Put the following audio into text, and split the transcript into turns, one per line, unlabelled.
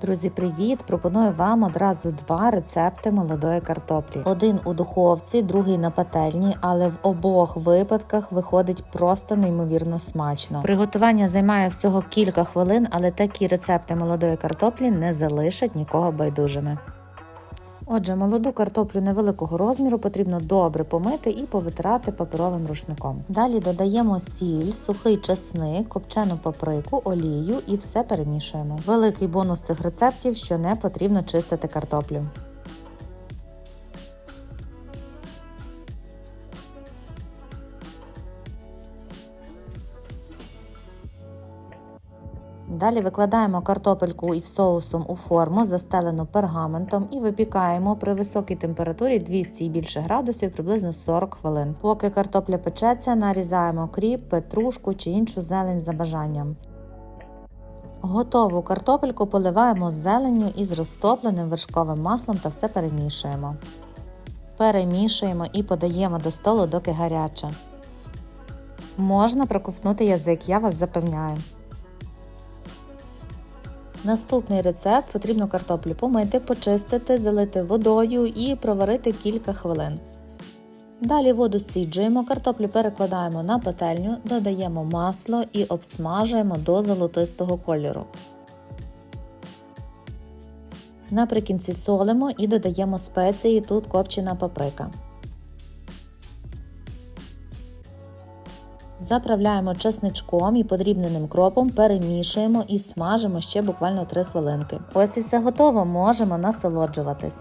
Друзі, привіт! Пропоную вам одразу два рецепти молодої картоплі. Один у духовці, другий на пательні, але в обох випадках виходить просто неймовірно смачно. Приготування займає всього кілька хвилин, але такі рецепти молодої картоплі не залишать нікого байдужими. Отже, молоду картоплю невеликого розміру потрібно добре помити і повитирати паперовим рушником. Далі додаємо сіль, сухий чесник, копчену паприку, олію і все перемішуємо. Великий бонус цих рецептів, що не потрібно чистити картоплю. Далі викладаємо картопельку із соусом у форму, застелену пергаментом, і випікаємо при високій температурі 200 і більше градусів приблизно 40 хвилин. Поки картопля печеться, нарізаємо кріп, петрушку чи іншу зелень за бажанням. Готову картопельку поливаємо зеленню із розтопленим вершковим маслом та все перемішуємо. Перемішуємо і подаємо до столу, доки гаряча. Можна проковтнути язик, я вас запевняю. Наступний рецепт потрібно картоплю помити, почистити, залити водою і проварити кілька хвилин. Далі воду зціджуємо, картоплю перекладаємо на пательню, додаємо масло і обсмажуємо до золотистого кольору. Наприкінці солимо і додаємо спеції, тут копчена паприка. Заправляємо чесничком і подрібненим кропом, перемішуємо і смажимо ще буквально 3 хвилинки. Ось і все готово, можемо насолоджуватись.